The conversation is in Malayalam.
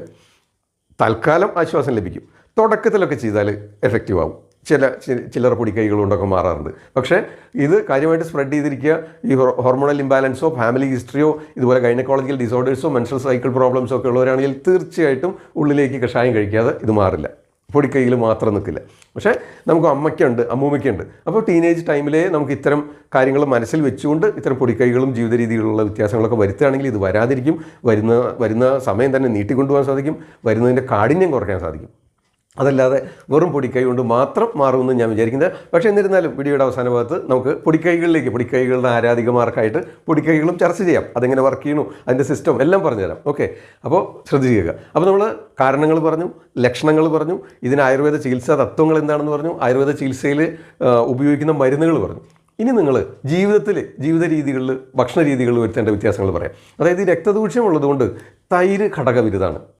കുഴപ്പമില്ല തൽക്കാലം ആശ്വാസം ലഭിക്കും. തുടക്കത്തിലൊക്കെ ചെയ്താൽ എഫക്റ്റീവ് ആവും. ചില ചിലർ പൊടിക്കൈകൾ കൊണ്ടൊക്കെ മാറാറുണ്ട്. പക്ഷേ ഇത് കാര്യമായിട്ട് സ്പ്രെഡ് ചെയ്തിരിക്കുക. ഈ ഹോർമോണൽ ഇംബാലൻസോ ഫാമിലി ഹിസ്റ്ററിയോ ഇതുപോലെ ഗൈനക്കോളജിക്കൽ ഡിസോർഡേഴ്സോ മെൻസൽ സൈക്കിൾ പ്രോബ്ലംസോ ഒക്കെ ഉള്ളവരാണെങ്കിൽ തീർച്ചയായിട്ടും ഉള്ളിലേക്ക് കഷായം കഴിക്കാതെ ഇത് മാറില്ല. പൊടിക്കൈയിൽ മാത്രം നിൽക്കില്ല. പക്ഷേ നമുക്ക് അമ്മയ്ക്കുണ്ട് അമ്മൂമ്മയ്ക്കുണ്ട്. അപ്പോൾ ടീനേജ് ടൈമിലേ നമുക്ക് ഇത്തരം കാര്യങ്ങൾ മനസ്സിൽ വെച്ചുകൊണ്ട് ഇത്തരം പൊടിക്കൈകളും ജീവിത രീതിയിലുള്ള വ്യത്യാസങ്ങളൊക്കെ വരുത്തുകയാണെങ്കിൽ ഇത് വരാതിരിക്കും. വരുന്ന വരുന്ന സമയം തന്നെ നീട്ടിക്കൊണ്ടുപോകാൻ സാധിക്കും. വരുന്നതിന്റെ കാഠിന്യം കുറയ്ക്കാൻ സാധിക്കും. അതല്ലാതെ വെറും പൊടിക്കൈ കൊണ്ട് മാത്രം മാറുമെന്ന് ഞാൻ വിചാരിക്കുന്നത്. പക്ഷേ എന്നിരുന്നാലും വീഡിയോയുടെ അവസാന ഭാഗത്ത് നമുക്ക് പൊടിക്കൈകളിലേക്ക് പൊടിക്കൈകളുടെ ആരാധികമാർക്കായിട്ട് പൊടിക്കൈകളും ചർച്ച ചെയ്യാം. അതെങ്ങനെ വർക്ക് ചെയ്യണു അതിന്റെ സിസ്റ്റം എല്ലാം പറഞ്ഞുതരാം. ഓക്കെ അപ്പോൾ ശ്രദ്ധിക്കുക. അപ്പോൾ നമ്മൾ കാരണങ്ങൾ പറഞ്ഞു ലക്ഷണങ്ങൾ പറഞ്ഞു ഇതിന് ആയുർവേദ ചികിത്സാ തത്വങ്ങൾ എന്താണെന്ന് പറഞ്ഞു ആയുർവേദ ചികിത്സയിൽ ഉപയോഗിക്കുന്ന മരുന്നുകൾ പറഞ്ഞു. ഇനി നിങ്ങൾ ജീവിതത്തിൽ ജീവിത രീതികളിൽ ഭക്ഷണ രീതികളിൽ വരുത്തേണ്ട വ്യത്യാസങ്ങൾ പറയാം. അതായത് രക്തദൂഷ്യം ഉള്ളതുകൊണ്ട് തൈര് ഘടകവിരുതാണ്.